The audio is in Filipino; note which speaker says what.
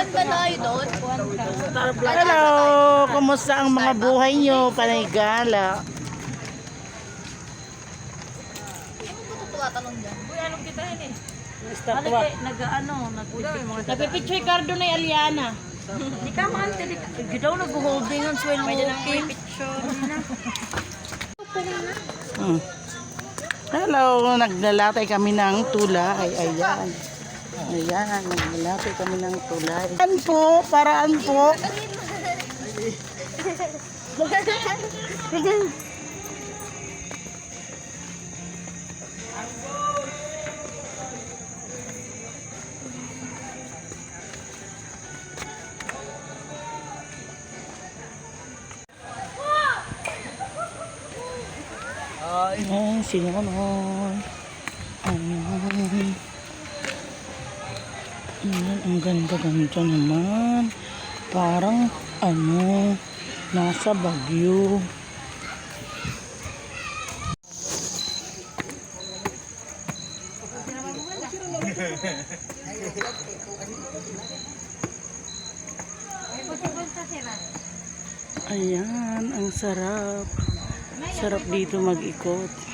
Speaker 1: Saan ba tayo doon?
Speaker 2: Hello! Kumusta ang mga buhay nyo? Panigala.
Speaker 1: Ano ba tumatanong dyan?
Speaker 2: Estatwa.
Speaker 3: Nag-ano, nag-picture.
Speaker 2: Nagpipicture cardo na Aliana.
Speaker 3: Di ka man, di ka. Di daw nag-holding ang swell walking.
Speaker 2: Hmm. Hello! Naglalatay kami ng tulay. Ayan. Ayan, naglalatay kami ng tulay. Paraan po, paraan po. Ayan, sinunod. Ayan. Ayan, ang ganda-ganda naman. Parang, ano, nasa Bagyo. Ayan, ang sarap. Sarap dito mag-ikot.